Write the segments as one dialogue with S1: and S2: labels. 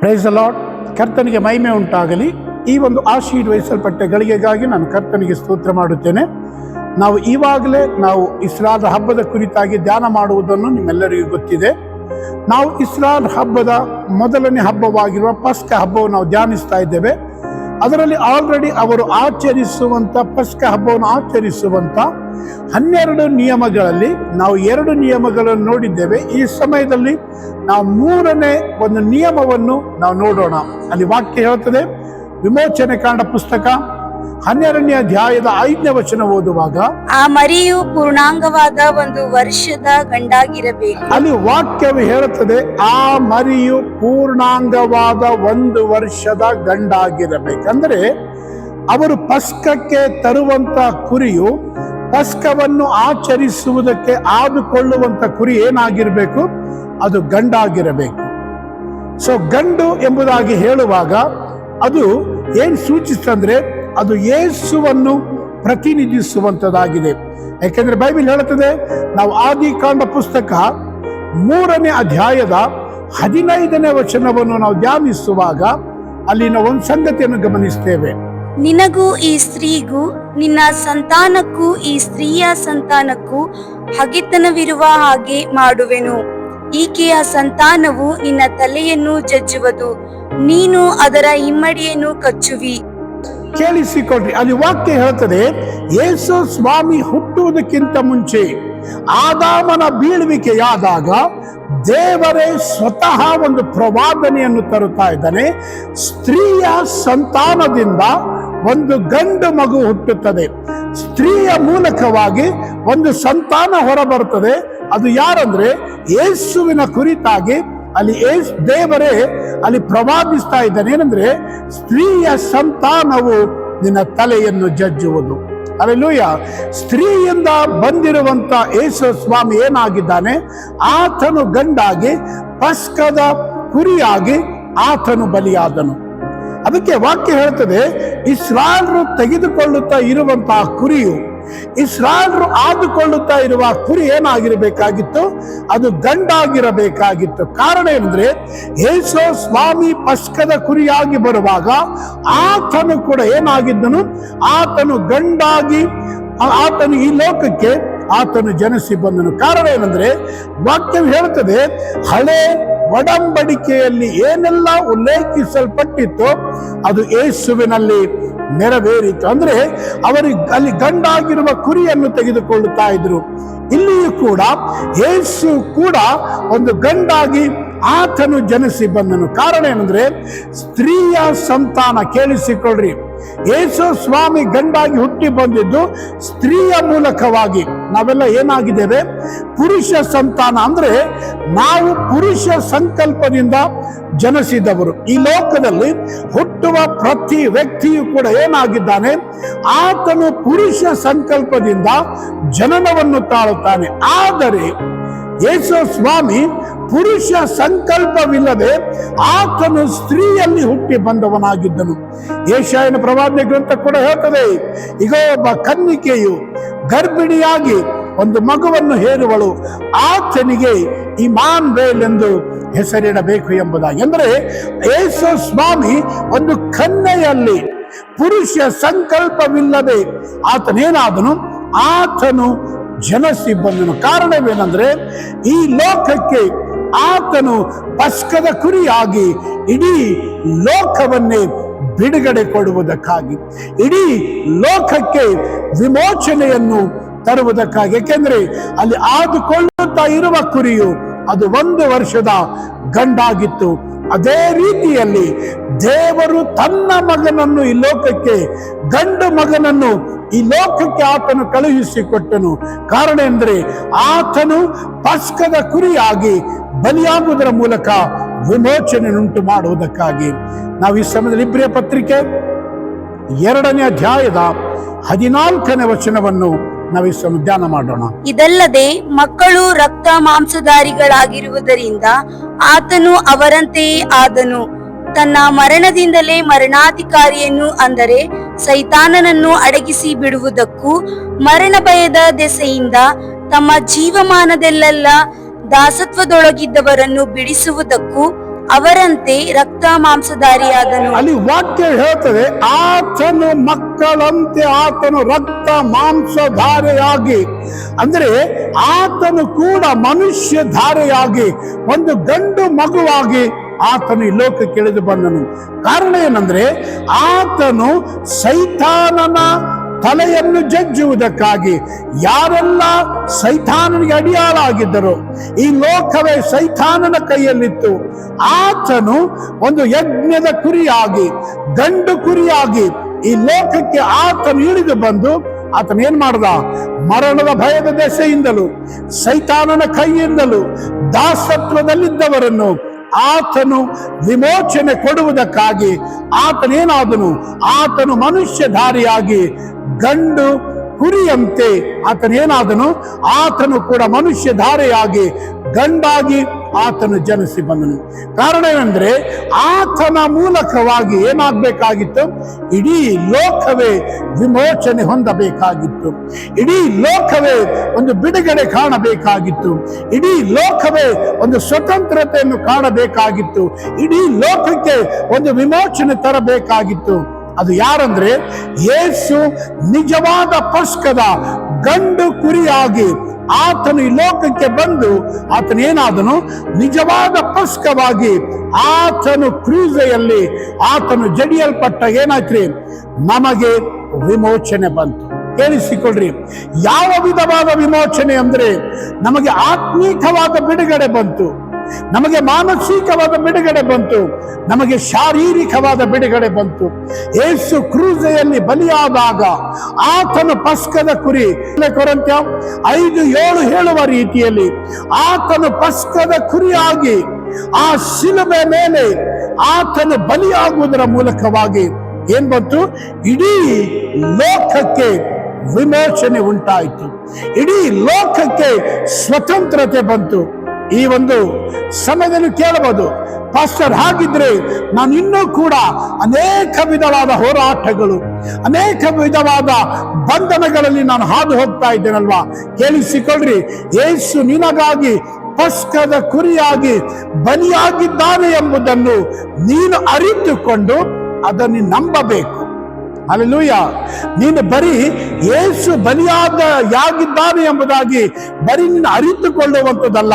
S1: Price allot ಕರ್ತನಿಗೆ ಮಹಿಮೆ ಉಂಟಾಗಲಿ. ಈ ಒಂದು ಆಶೀರ್ವಹಿಸಲ್ಪಟ್ಟ ಗಳಿಗೆಗಾಗಿ ನಾನು ಕರ್ತನಿಗೆ ಸ್ತೋತ್ರ ಮಾಡುತ್ತೇನೆ. ನಾವು ಈವಾಗಲೇ ನಾವು ಇಸ್ರಾದ ಹಬ್ಬದ ಕುರಿತಾಗಿ ಧ್ಯಾನ ಮಾಡುವುದನ್ನು ನಿಮ್ಮೆಲ್ಲರಿಗೂ ಗೊತ್ತಿದೆ. ನಾವು ಇಸ್ರಾದ ಹಬ್ಬದ ಮೊದಲನೇ ಹಬ್ಬವಾಗಿರುವ ಪಸ್ಕ ಹಬ್ಬವನ್ನು ನಾವು ಧ್ಯಾನಿಸ್ತಾ ಇದ್ದೇವೆ. ಅದರಲ್ಲಿ ಆಲ್ರೆಡಿ ಅವರು ಆಚರಿಸುವಂಥ ಪಸ್ಕ ಹಬ್ಬವನ್ನು ಆಚರಿಸುವಂಥ ಹನ್ನೆರಡು ನಿಯಮಗಳಲ್ಲಿ ನಾವು ಎರಡು ನಿಯಮಗಳನ್ನು ನೋಡಿದ್ದೇವೆ. ಈ ಸಮಯದಲ್ಲಿ ನಾವು ಮೂರನೇ ಒಂದು ನಿಯಮವನ್ನು ನಾವು ನೋಡೋಣ. ಅಲ್ಲಿ ವಾಕ್ಯ ಹೇಳುತ್ತದೆ ವಿಮೋಚನೆ ಕಾಂಡ ಪುಸ್ತಕ ಹನ್ನೆರಡನೇ ಅಧ್ಯಾಯದ ಐದನೇ ವಚನ ಓದುವಾಗ
S2: ಆ ಮರಿಯು ಪೂರ್ಣಾಂಗವಾದ ಒಂದು ವರ್ಷದ ಗಂಡಾಗಿರಬೇಕು.
S1: ಅಲ್ಲಿ ವಾಕ್ಯವು ಹೇಳುತ್ತದೆ ಆ ಮರಿಯು ಪೂರ್ಣಾಂಗವಾದ ಒಂದು ವರ್ಷದ ಗಂಡಾಗಿರಬೇಕಂದ್ರೆ ಅವರು ಪಸ್ಕಕ್ಕೆ ತರುವಂತ ಕುರಿಯು ಪಸ್ಕವನ್ನು ಆಚರಿಸುವುದಕ್ಕೆ ಆದುಕೊಳ್ಳುವಂತ ಕುರಿ ಏನಾಗಿರಬೇಕು? ಅದು ಗಂಡಾಗಿರಬೇಕು. ಸೊ ಗಂಡು ಎಂಬುದಾಗಿ ಹೇಳುವಾಗ ಅದು ಏನ್ ಸೂಚಿಸ್ತಂದ್ರೆ ಅದು ಯೇಸುವನ್ನು ಪ್ರತಿನಿಧಿಸುವಂಥದ್ದಾಗಿದೆ ಯಾಕೆಂದ್ರೆ ಬೈಬಲ್ ಹೇಳುತ್ತದೆ, ನಾವು ಆದಿಕಾಂಡ ಪುಸ್ತಕ ಮೂರನೇ ಅಧ್ಯಾಯದ ಹದಿನೈದನೇ ವಚನವನ್ನು ನಾವು ಧ್ಯಾನಿಸುವಾಗ ಅಲ್ಲಿನ ಒಂದು ಸಂಗತಿಯನ್ನು ಗಮನಿಸ್ತೇವೆ.
S2: ನಿನಗೂ ಈ ಸ್ತ್ರೀಗೂ, ನಿನ್ನ ಸಂತಾನಕ್ಕೂ, ಈ ಸ್ತ್ರೀಯ ಸಂತಾನಕ್ಕೂ ಹಗೆತನವಿರುವ ಹಾಗೆ ಮಾಡುವೆನು. ಈಕೆಯ ಸಂತಾನವು ನಿನ್ನ ತಲೆಯನ್ನು ಜಜ್ಜುವುದು, ನೀನು ಅದರ ಇಮ್ಮಡಿಯನ್ನು ಕಚ್ಚುವಿ.
S1: ಕೇಳಿಸಿಕೊಳ್ರಿ ಅಲ್ಲಿ ವಾಕ್ಯ ಹೇಳ್ತದೆ, ಯೇಸು ಸ್ವಾಮಿ ಹುಟ್ಟುವುದಕ್ಕಿಂತ ಮುಂಚೆ ಆದಾಮನ ಬೀಳುವಿಕೆಯಾದಾಗ ದೇವರೇ ಸ್ವತಃ ಒಂದು ಪ್ರವಾದನೆಯನ್ನು ತರುತ್ತಾ ಇದ್ದಾನೆ. ಸ್ತ್ರೀಯ ಸಂತಾನದಿಂದ ಒಂದು ಗಂಡು ಮಗು ಹುಟ್ಟುತ್ತದೆ. ಸ್ತ್ರೀಯ ಮೂಲಕವಾಗಿ ಒಂದು ಸಂತಾನ ಹೊರಬರುತ್ತದೆ. ಅದು ಯಾರಂದ್ರೆ ಯೇಸುವಿನ ಕುರಿತಾಗಿ ಅಲ್ಲಿ ದೇವರೇ ಅಲ್ಲಿ ಪ್ರವಾದಿಸ್ತಾ ಇದ್ದಾನೆ ಏನಂದ್ರೆ, ಸ್ತ್ರೀಯ ಸಂತಾನವು ನಿನ್ನ ತಲೆಯನ್ನು ಜಜ್ಜುವುದು. ಅಲ್ಲೆಲೂಯ ಸ್ತ್ರೀಯಿಂದ ಬಂದಿರುವಂತ ಯೇಸು ಸ್ವಾಮಿ ಏನಾಗಿದ್ದಾನೆ? ಆತನು ಗಂಡಾಗಿ, ಪಸ್ಕದ ಕುರಿಯಾಗಿ ಆತನು ಬಲಿಯಾದನು. ಅದಕ್ಕೆ ವಾಕ್ಯ ಹೇಳ್ತದೆ ಇಸ್ರಾಲ್ರು ತೆಗೆದುಕೊಳ್ಳುತ್ತಾ ಇರುವಂತಹ ಕುರಿಯು ಇಸ್ರಾಲ್ರು ಆದುಕೊಳ್ಳುತ್ತಾ ಇರುವ ಕುರಿ ಏನಾಗಿರಬೇಕಾಗಿತ್ತು? ಅದು ಗಂಡಾಗಿರಬೇಕಾಗಿತ್ತು. ಕಾರಣ ಏನಂದ್ರೆ ಯೇಸು ಸ್ವಾಮಿ ಪಸ್ಕದ ಕುರಿಯಾಗಿ ಬರುವಾಗ ಆತನು ಕೂಡ ಏನಾಗಿದ್ದನು? ಆತನು ಗಂಡಾಗಿ, ಆತನು ಈ ಲೋಕಕ್ಕೆ ಆತನು ಜನಿಸಿ ಬಂದನು. ಕಾರಣ ಏನಂದ್ರೆ, ವಾಕ್ಯ ಹೇಳ್ತದೆ ಹಳೆ ಒಡಂಬಡಿಕೆಯಲ್ಲಿ ಏನೆಲ್ಲ ಉಲ್ಲೇಖಿಸಲ್ಪಟ್ಟಿತ್ತು ಅದು ಯೇಸುವಿನಲ್ಲಿ ನೆರವೇರಿತು. ಅಂದ್ರೆ ಅವರಿಗೆ ಅಲ್ಲಿ ಗಂಡಾಗಿರುವ ಕುರಿಯನ್ನು ತೆಗೆದುಕೊಳ್ಳುತ್ತಾ ಇದ್ರು. ಇಲ್ಲಿಯೂ ಕೂಡ ಯೇಸು ಕೂಡ ಒಂದು ಗಂಡಾಗಿ ಆತನು ಜನಿಸಿ ಬಂದನು. ಕಾರಣ ಏನಂದ್ರೆ ಸ್ತ್ರೀಯ ಸಂತಾನ ಕೇಳಿಸಿಕೊಳ್ಳ್ರಿ. ಯೇಸು ಸ್ವಾಮಿ ಗಂಡಾಗಿ ಹುಟ್ಟಿ ಬಂದಿದ್ದು ಸ್ತ್ರೀಯ ಮೂಲಕವಾಗಿ. ನಾವೆಲ್ಲ ಏನಾಗಿದ್ದೇವೆ? ಪುರುಷ ಸಂತಾನ. ಅಂದ್ರೆ ನಾವು ಪುರುಷ ಸಂಕಲ್ಪದಿಂದ ಜನಿಸಿದವರು. ಈ ಲೋಕದಲ್ಲಿ ಹುಟ್ಟುವ ಪ್ರತಿ ವ್ಯಕ್ತಿಯು ಕೂಡ ಏನಾಗಿದ್ದಾನೆ? ಆತನು ಪುರುಷ ಸಂಕಲ್ಪದಿಂದ ಜನನವನ್ನು ತಾಳುತ್ತಾನೆ. ಆದರೆ ಯೇಸು ಸ್ವಾಮಿ ಪುರುಷ ಸಂಕಲ್ಪವಿಲ್ಲದೆ ಆತನು ಸ್ತ್ರೀಯಲ್ಲಿ ಹುಟ್ಟಿ ಬಂದವನಾಗಿದ್ದನು. ಏಷ್ಯಾಯನ ಪ್ರವಾದನೆ ಗ್ರಂಥ ಕೂಡ ಹೇಳ್ತದೆ ಈಗ ಒಬ್ಬ ಕನ್ನಿಕೆಯು ಗರ್ಭಿಣಿಯಾಗಿ ಒಂದು ಮಗುವನ್ನು ಹೇರುವಳು. ಆತನಿಗೆ ಇಮಾನ್ ಬೇಲ್ ಎಂದು ಹೆಸರಿಡಬೇಕು ಎಂಬುದಾಗಿ. ಅಂದರೆ ಯೇಸು ಸ್ವಾಮಿ ಒಂದು ಕನ್ನೆಯಲ್ಲಿ ಪುರುಷ ಸಂಕಲ್ಪವಿಲ್ಲದೆ ಆತನೇನಾದನು? ಆತನು ಜನಸಿ ಬಂದನು. ಕಾರಣವೇನೆಂದ್ರೆ ಈ ಲೋಕಕ್ಕೆ ಆತನು ಪಸ್ಕದ ಕುರಿಯಾಗಿ ಇಡೀ ಲೋಕವನ್ನೇ ಬಿಡುಗಡೆ ಕೊಡುವುದಕ್ಕಾಗಿ, ಇಡೀ ಲೋಕಕ್ಕೆ ವಿಮೋಚನೆಯನ್ನು ತರುವುದಕ್ಕಾಗಿ. ಏಕೆಂದ್ರೆ ಅಲ್ಲಿ ಆದುಕೊಳ್ಳುತ್ತಾ ಇರುವ ಕುರಿಯು ಅದು ಒಂದು ವರ್ಷದ ಗಂಡಾಗಿತ್ತು. ಅದೇ ರೀತಿಯಲ್ಲಿ ದೇವರು ತನ್ನ ಮಗನನ್ನು ಈ ಲೋಕಕ್ಕೆ, ಗಂಡು ಮಗನನ್ನು ಈ ಲೋಕಕ್ಕೆ ಆತನು ಕಳುಹಿಸಿಕೊಟ್ಟನು. ಕಾರಣ ಎಂದರೆ ಆತನು ಪಸ್ಕದ ಕುರಿಯಾಗಿ ಬಲಿಯಾಗುವುದರ ಮೂಲಕ ವಿಮೋಚನೆಯನ್ನುಂಟು ಮಾಡುವುದಕ್ಕಾಗಿ. ನಾವು ಈ ಸಮಯದಲ್ಲಿ ಇಬ್ರಿಯ ಪತ್ರಿಕೆ ಎರಡನೇ ಅಧ್ಯಾಯದ ಹದಿನಾಲ್ಕನೇ ವಚನವನ್ನು ನಾವು ಈ ಸಮಯ ಧ್ಯಾನ ಮಾಡೋಣ.
S2: ಇದಲ್ಲದೆ ಮಕ್ಕಳು ರಕ್ತ ಮಾಂಸಧಾರಿಗಳಾಗಿರುವುದರಿಂದ ಆತನು ಅವರಂತೆಯೇ ಆದನು. ತನ್ನ ಮರಣದಿಂದಲೇ ಮರಣಾಧಿಕಾರಿಯನ್ನು ಅಂದರೆ ಸೈತಾನನನ್ನು ಅಡಗಿಸಿ ಬಿಡುವುದಕ್ಕೂ ಮರಣ ಭಯದ ದೆಸೆಯಿಂದ ತಮ್ಮ ಜೀವಮಾನದಲ್ಲೆಲ್ಲ ದಾಸತ್ವದೊಳಗಿದ್ದವರನ್ನು ಬಿಡಿಸುವುದಕ್ಕೂ ಅವರಂತೆ ರಕ್ತ ಮಾಂಸಧಾರಿಯಾದನು
S1: ಅಲ್ಲಿ ವಾಕ್ಯ ಹೇಳ್ತದೆ, ಆತನು ಮಕ್ಕಳಂತೆ ಆತನು ರಕ್ತ ಮಾಂಸಧಾರೆಯಾಗಿ ಅಂದ್ರೆ ಆತನು ಕೂಡ ಮನುಷ್ಯ ಧಾರೆಯಾಗಿ ಒಂದು ಗಂಡು ಮಗುವಾಗಿ ಆತನು ಈ ಲೋಕಕ್ಕೆ ಇಳಿದು ಬಂದನು. ಕಾರಣ ಏನಂದ್ರೆ, ಆತನು ಸೈತಾನನ ತಲೆಯನ್ನು ಜಜ್ಜುವುದಕ್ಕಾಗಿ ಯಾರೆಲ್ಲ ಸೈತಾನನಿಗೆ ಅಡಿಯಾಳಾಗಿದ್ದರು, ಈ ಲೋಕವೇ ಸೈತಾನನ ಕೈಯಲ್ಲಿತ್ತು. ಆತನು ಒಂದು ಯಜ್ಞದ ಕುರಿಯಾಗಿ, ಗಂಡು ಕುರಿಯಾಗಿ ಈ ಲೋಕಕ್ಕೆ ಆತನು ಇಳಿದು ಬಂದು ಆತನ ಏನ್ ಮಾಡ್ದ? ಮರಣದ ಭಯದ ದೆಸೆಯಿಂದಲೂ, ಸೈತಾನನ ಕೈಯಿಂದಲೂ, ದಾಸತ್ವದಲ್ಲಿದ್ದವರನ್ನು ಆತನು ವಿಮೋಚನೆ ಕೊಡುವುದಕ್ಕಾಗಿ ಆತನೇನಾದನು? ಆತನು ಮನುಷ್ಯಧಾರಿಯಾಗಿ ಗಂಡು ಕುರಿಯಂತೆ ಆತನೇನಾದನು ಆತನು ಕೂಡ ಮನುಷ್ಯ ಧಾರೆಯಾಗಿ ಗಂಡಾಗಿ ಆತನು ಜನಿಸಿ ಬಂದನು. ಕಾರಣ ಏನಂದ್ರೆ ಆತನ ಮೂಲಕವಾಗಿ ಏನಾಗಬೇಕಾಗಿತ್ತು? ಇಡೀ ಲೋಕವೇ ವಿಮೋಚನೆ ಹೊಂದಬೇಕಾಗಿತ್ತು. ಇಡೀ ಲೋಕವೇ ಒಂದು ಬಿಡುಗಡೆ ಕಾಣಬೇಕಾಗಿತ್ತು. ಇಡೀ ಲೋಕವೇ ಒಂದು ಸ್ವತಂತ್ರತೆಯನ್ನು ಕಾಣಬೇಕಾಗಿತ್ತು. ಇಡೀ ಲೋಕಕ್ಕೆ ಒಂದು ವಿಮೋಚನೆ ತರಬೇಕಾಗಿತ್ತು. ಅದು ಯಾರಂದ್ರೆ ಯೇಸು ನಿಜವಾದ ಪಸ್ಕದ ಗಂಡು ಕುರಿಯಾಗಿ ಆತನು ಈ ಲೋಕಕ್ಕೆ ಬಂದು ಆತನೇನಾದನು ನಿಜವಾದ ಪಸ್ಕವಾಗಿ ಆತನು ಕ್ರೂಸೆಯಲ್ಲಿ ಆತನು ಜಡಿಯಲ್ಪಟ್ಟ ಏನಾಯ್ತ್ರಿ? ನಮಗೆ ವಿಮೋಚನೆ ಬಂತು. ಕೇಳಿಸಿಕೊಳ್ಳ್ರಿ ಯಾವ ವಿಧವಾದ ವಿಮೋಚನೆ ಅಂದ್ರೆ ನಮಗೆ ಆತ್ಮೀಕವಾದ ಬಿಡುಗಡೆ ಬಂತು. ನಮಗೆ ಮಾನಸಿಕವಾದ ಬಿಡುಗಡೆ ಬಂತು, ನಮಗೆ ಶಾರೀರಿಕವಾದ ಬಿಡುಗಡೆ ಬಂತು. ಏಸು ಕ್ರೂಜೆಯಲ್ಲಿ ಬಲಿಯಾದಾಗ ಆತನು ಪಸ್ಕದ ಕುರಿ ಕೊರಂತ್ಯ? ಐದು ಏಳು ಹೇಳುವ ರೀತಿಯಲ್ಲಿ ಆತನು ಪಸ್ಕದ ಕುರಿಯಾಗಿ ಆ ಶಿಲುಬೆ ಮೇಲೆ ಆತನು ಬಲಿಯಾಗುವುದರ ಮೂಲಕವಾಗಿ ಏನ್ ಬಂತು? ಇಡೀ ಲೋಕಕ್ಕೆ ವಿಮೋಚನೆ ಉಂಟಾಯಿತು. ಇಡೀ ಲೋಕಕ್ಕೆ ಸ್ವತಂತ್ರತೆ ಬಂತು. ಈ ಒಂದು ಸಮಯದಲ್ಲಿ ಕೇಳಬಹುದು. ಪಾಸ್ಟರ್ ಹಾಗಿದ್ರೆ ನಾನು ಇನ್ನೂ ಕೂಡ ಅನೇಕ ವಿಧವಾದ ಹೋರಾಟಗಳು, ಅನೇಕ ವಿಧವಾದ ಬಂಧನಗಳಲ್ಲಿ ನಾನು ಹಾದು ಹೋಗ್ತಾ ಇದ್ದೇನಲ್ವಾ? ಕೇಳಿಸಿಕೊಳ್ಳ್ರಿ ಏಸು ನಿನಗಾಗಿ ಪಸ್ಕದ ಕುರಿಯಾಗಿ ಬಲಿಯಾಗಿದ್ದಾನೆ ಎಂಬುದನ್ನು ನೀನು ಅರಿತುಕೊಂಡು ಅದನ್ನು ನಂಬಬೇಕು. ಅಲ್ಲೂಯ ನೀನು ಬರೀ ಏಸು ಬಲಿಯಾದ ಯಾಗಿದ್ದಾನೆ ಎಂಬುದಾಗಿ ಬರೀ ನೀನು ಅರಿತುಕೊಳ್ಳುವಂಥದ್ದಲ್ಲ.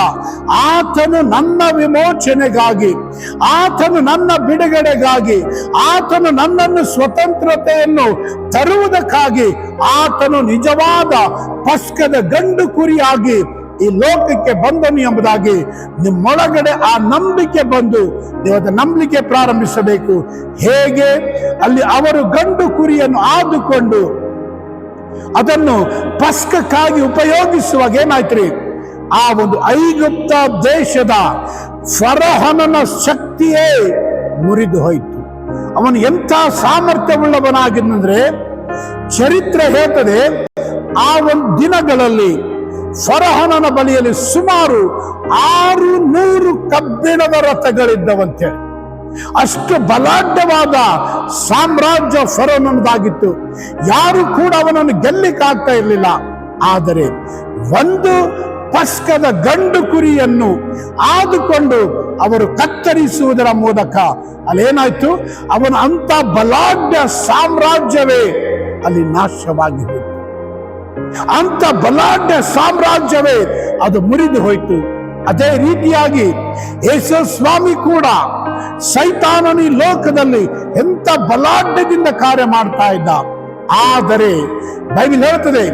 S1: ಆತನು ನನ್ನ ವಿಮೋಚನೆಗಾಗಿ, ಆತನು ನನ್ನ ಬಿಡುಗಡೆಗಾಗಿ, ಆತನು ನನ್ನನ್ನು ಸ್ವತಂತ್ರತೆಯನ್ನು ತರುವುದಕ್ಕಾಗಿ ಆತನು ನಿಜವಾದ ಪಸ್ಕದ ಗಂಡು ಕುರಿಯಾಗಿ ಈ ಲೋಕಕ್ಕೆ ಬಂದನು ಎಂಬುದಾಗಿ ನಿಮ್ಮೊಳಗಡೆ ಆ ನಂಬಿಕೆ ಬಂದು ನೀವು ನಂಬಲಿಕ್ಕೆ ಪ್ರಾರಂಭಿಸಬೇಕು. ಹೇಗೆ? ಅಲ್ಲಿ ಅವರು ಗಂಡು ಕುರಿಯನ್ನು ಆದುಕೊಂಡು ಅದನ್ನು ಪಸ್ಕಕ್ಕಾಗಿ ಉಪಯೋಗಿಸುವಾಗ ಏನಾಯ್ತ್ರಿ? ಆ ಒಂದು ಐಗುಪ್ತ ದೇಶದ ಫರಹನನ ಶಕ್ತಿಯೇ ಮುರಿದು ಹೋಯಿತು. ಅವನು ಎಂಥ ಸಾಮರ್ಥ್ಯವುಳ್ಳವನಾಗಿದ್ದಂದ್ರೆ ಚರಿತ್ರೆ ಹೇಳ್ತದೆ, ಆ ಒಂದು ದಿನಗಳಲ್ಲಿ ಫರಹನನ ಬಳಿಯಲ್ಲಿ ಸುಮಾರು ಆರು ನೂರು ಕಬ್ಬಿಣದ ರಥಗಳಿದ್ದವಂತೆ. ಅಷ್ಟು ಬಲಾಢ್ಯವಾದ ಸಾಮ್ರಾಜ್ಯ ಫರೋನದಾಗಿತ್ತು ಯಾರು ಕೂಡ ಅವನನ್ನು ಗೆಲ್ಲಿಕ್ಕಾಗ್ತಾ ಇರಲಿಲ್ಲ. ಆದರೆ ಒಂದು ಪಸ್ಕದ ಗಂಡು ಕುರಿಯನ್ನು ಆದುಕೊಂಡು ಅವರು ಕತ್ತರಿಸುವುದರ ಮೂಲಕ ಅಲ್ಲೇನಾಯ್ತು? ಅವನ ಅಂತ ಬಲಾಢ್ಯ ಸಾಮ್ರಾಜ್ಯವೇ ಅಲ್ಲಿ ನಾಶವಾಗಿ ಹೋಯಿತು ಅಂತ ಬಲಾಢ್ಯ ಸಾಮ್ರಾಜ್ಯವೇ ಅದು ಮುರಿದು ಹೋಯಿತು. ಅದೇ ರೀತಿಯಾಗಿ ಯೇಸು ಸ್ವಾಮಿ ಕೂಡ ಸೈತಾನನಿ ಲೋಕದಲ್ಲಿ ಎಂತ ಬಲಾಢ್ಯದಿಂದ ಕಾರ್ಯ ಮಾಡ್ತಾ ಇದ್ದ. ಆದರೆ ಬೈಬಲ್ ಹೇಳ್ತದೆ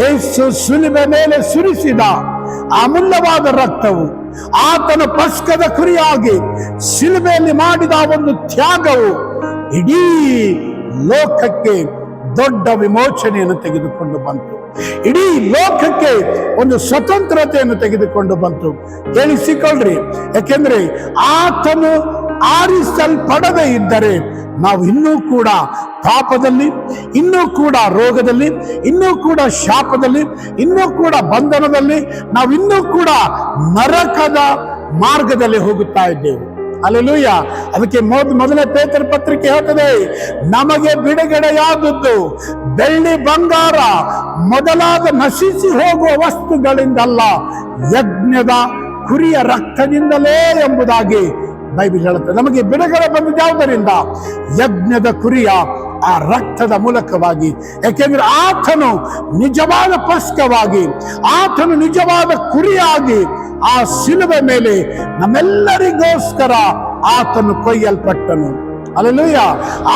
S1: ಯೇಸು ಸುಲಿಬೆ ಮೇಲೆ ಸುರಿಸಿದ ಅಮೂಲ್ಯವಾದ ರಕ್ತವು ಆತನ ಪಸ್ಕದ ಕುರಿಯಾಗಿ ಸಿಲುಬೆಯಲ್ಲಿ ಮಾಡಿದ ಒಂದು ತ್ಯಾಗವು ಇಡೀ ಲೋಕಕ್ಕೆ ದೊಡ್ಡ ವಿಮೋಚನೆಯನ್ನು ತೆಗೆದುಕೊಂಡು ಬಂತು. ಇಡೀ ಲೋಕಕ್ಕೆ ಒಂದು ಸ್ವತಂತ್ರತೆಯನ್ನು ತೆಗೆದುಕೊಂಡು ಬಂತು. ಕೇಳಿಸಿಕೊಳ್ಳ್ರಿ. ಯಾಕೆಂದ್ರೆ ಆತನು ಆರಿಸಲ್ಪಡದೇ ಇದ್ದರೆ ನಾವು ಇನ್ನೂ ಕೂಡ ಪಾಪದಲ್ಲಿ, ಇನ್ನೂ ಕೂಡ ರೋಗದಲ್ಲಿ, ಇನ್ನೂ ಕೂಡ ಶಾಪದಲ್ಲಿ, ಇನ್ನೂ ಕೂಡ ಬಂಧನದಲ್ಲಿ ನಾವು ಇನ್ನೂ ಕೂಡ ನರಕದ ಮಾರ್ಗದಲ್ಲಿ ಹೋಗುತ್ತಾ ಇದ್ದೇವೆ. ಅಲ್ಲೆಲೂಯ ಅದಕ್ಕೆ ಮೊದ್ ಮೊದಲೇ ಪೇತರ ಪತ್ರಿಕೆ ಹೇಳ್ತದೆ, ನಮಗೆ ಬಿಡುಗಡೆಯಾದದ್ದು ಬೆಳ್ಳಿ ಬಂಗಾರ, ಮೊದಲಾದ ನಶಿಸಿ ಹೋಗುವ ವಸ್ತುಗಳಿಂದಲ್ಲ, ಯಜ್ಞದ ಕುರಿಯ ರಕ್ತದಿಂದಲೇ ಎಂಬುದಾಗಿ ಬೈಬಲ್ ಹೇಳುತ್ತೆ. ನಮಗೆ ಬಿಡುಗಡೆ ಬಂದದ್ದು ಯಾವುದರಿಂದ? ಯಜ್ಞದ ಕುರಿಯ ಆ ರಕ್ತದ ಮೂಲಕವಾಗಿ. ಯಾಕೆಂದ್ರೆ ಆತನು ನಿಜವಾದ ಪಸ್ಕವಾಗಿ ಆತನು ನಿಜವಾದ ಕುರಿಯಾಗಿ ಆ ಶಿಲುಬೆ ಮೇಲೆ ನಮ್ಮೆಲ್ಲರಿಗೋಸ್ಕರ ಆತನು ಕೊಯ್ಯಲ್ಪಟ್ಟನು. ಅಲ್ಲೂಯ್ಯ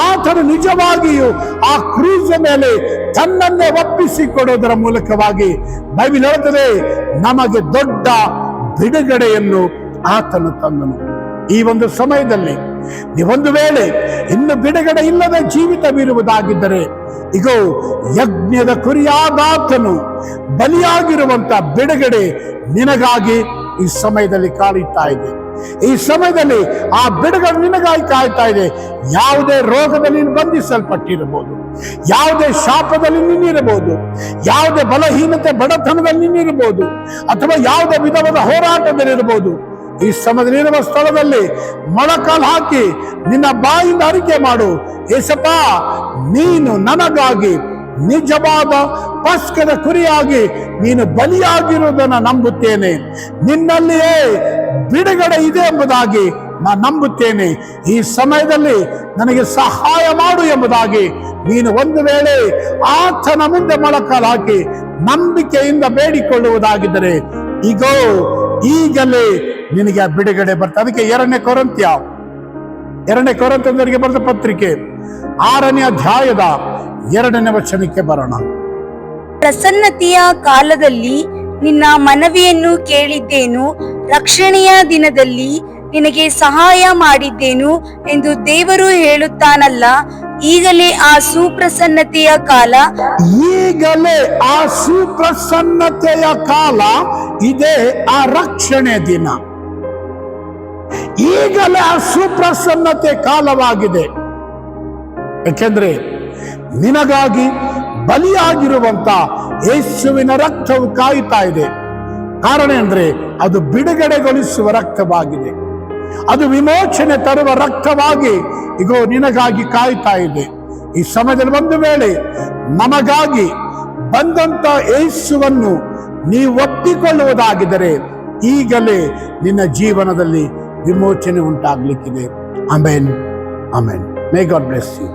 S1: ಆತನು ನಿಜವಾಗಿಯೂ ಆ ಕ್ರೂಜ ಮೇಲೆ ತನ್ನನ್ನೇ ಒಪ್ಪಿಸಿಕೊಡೋದರ ಮೂಲಕವಾಗಿ ಬೈಬಲ್ ಹೇಳುತ್ತದೆ, ನಮಗೆ ದೊಡ್ಡ ಬಿಡುಗಡೆಯನ್ನು ಆತನು ತಂದನು. ಈ ಒಂದು ಸಮಯದಲ್ಲಿ ಒಂದು ವೇಳೆ ಇನ್ನು ಬಿಡುಗಡೆ ಇಲ್ಲದ ಜೀವಿತವಿರುವುದಾಗಿದ್ದರೆ, ಇಗೋ, ಯಜ್ಞದ ಕುರಿಯಾದಾತನು ಬಲಿಯಾಗಿರುವಂತ ಬಿಡುಗಡೆ ನಿನಗಾಗಿ ಈ ಸಮಯದಲ್ಲಿ ಕಾಲಿಡ್ತಾ ಇದೆ. ಈ ಸಮಯದಲ್ಲಿ ಆ ಬಿಡುಗಡೆ ನಿನಗಾಗಿ ಕಾಯ್ತಾ ಇದೆ. ಯಾವುದೇ ರೋಗದಲ್ಲಿ ಬಂಧಿಸಲ್ಪಟ್ಟಿರಬಹುದು. ಯಾವುದೇ ಶಾಪದಲ್ಲಿ ನಿನ್ನಿರಬಹುದು ಯಾವುದೇ ಬಲಹೀನತೆ ಬಡತನದಲ್ಲಿ ನಿನ್ನಿರಬಹುದು ಅಥವಾ ಯಾವುದೇ ವಿಧವಾದ ಹೋರಾಟದಲ್ಲಿರಬಹುದು ಈ ಸಮಯದಲ್ಲಿರುವ ಸ್ಥಳದಲ್ಲಿ ಮೊಳಕಾಲು ಹಾಕಿ ನಿನ್ನ ಬಾಯಿಂದ ಅರಿಕೆ ಮಾಡು. ಏಸಪ್ಪ, ನೀನು ನನಗಾಗಿ ನಿಜವಾದ ಪಸ್ಕದ ಕುರಿಯಾಗಿ, ನೀನು ಬಲಿಯಾಗಿರುವುದನ್ನು ನಂಬುತ್ತೇನೆ. ನಿನ್ನಲ್ಲಿಯೇ ಬಿಡುಗಡೆ ಇದೆ ಎಂಬುದಾಗಿ ನಾನು ನಂಬುತ್ತೇನೆ. ಈ ಸಮಯದಲ್ಲಿ ನನಗೆ ಸಹಾಯ ಮಾಡು ಎಂಬುದಾಗಿ ನೀನು ಒಂದು ವೇಳೆ ಆತನ ಮುಂದೆ ಮೊಳಕಾಲು ಹಾಕಿ ನಂಬಿಕೆಯಿಂದ ಬೇಡಿಕೊಳ್ಳುವುದಾಗಿದ್ದರೆ ಈಗೋ ಈಗಲೇ ನಿನಗೆ ಆ ಬಿಡುಗಡೆ ಬರ್ತದೆ ಅದಕ್ಕೆ ಎರಡನೇ ಕೊರಂತ್ಯ. ಎರಡನೇ ಕೊರಂತಂದರಿಗೆ ಬರೆದ ಪತ್ರಿಕೆ. ಆರನೇ ಅಧ್ಯಾಯದ ಎರಡನೇ ವಚನಕ್ಕೆ ಬರೋಣ.
S2: ಪ್ರಸನ್ನತೆಯ ಕಾಲದಲ್ಲಿ ನಿನ್ನ ಮನವಿಯನ್ನು ಕೇಳಿದ್ದೇನು? ರಕ್ಷಣೆಯ ದಿನದಲ್ಲಿ ನಿನಗೆ ಸಹಾಯ ಮಾಡಿದ್ದೇನು ಎಂದು ದೇವರು ಹೇಳುತ್ತಾನಲ್ಲ? ಈಗಲೇ ಆ ಸುಪ್ರಸನ್ನತೆಯ ಕಾಲ.
S1: ಈಗಲೇ ಆ ಸುಪ್ರಸನ್ನತೆಯ ಕಾಲ. ಇದೆ ಆ ರಕ್ಷಣೆ ದಿನ. ಈಗಲೇ ಆ ಸುಪ್ರಸನ್ನತೆ ಕಾಲವಾಗಿದೆ. ಯಾಕೆಂದ್ರೆ ನಿನಗಾಗಿ ಬಲಿಯಾಗಿರುವಂತ ಯೇಸುವಿನ ರಕ್ತವು ಕಾಯುತ್ತಾ ಇದೆ. ಕಾರಣ ಅಂದ್ರೆ ಅದು ಬಿಡುಗಡೆಗೊಳಿಸುವ ರಕ್ತವಾಗಿದೆ. ಅದು ವಿಮೋಚನೆ ತರುವ ರಕ್ತವಾಗಿ ಇಗೋ ನಿನಗಾಗಿ ಕಾಯ್ತಾ ಇದೆ. ಈ ಸಮಯದಲ್ಲಿ ಒಂದು ವೇಳೆ ನಮಗಾಗಿ ಬಂದಂತ ಯೇಸುವನ್ನು ನೀವು ಒಪ್ಪಿಕೊಳ್ಳುವುದಾಗಿದ್ದರೆ ಈಗಲೇ ನಿನ್ನ ಜೀವನದಲ್ಲಿ ವಿಮೋಚನೆ ಉಂಟಾಗ್ಲಿಕ್ಕಿದೆ amen amen may God bless you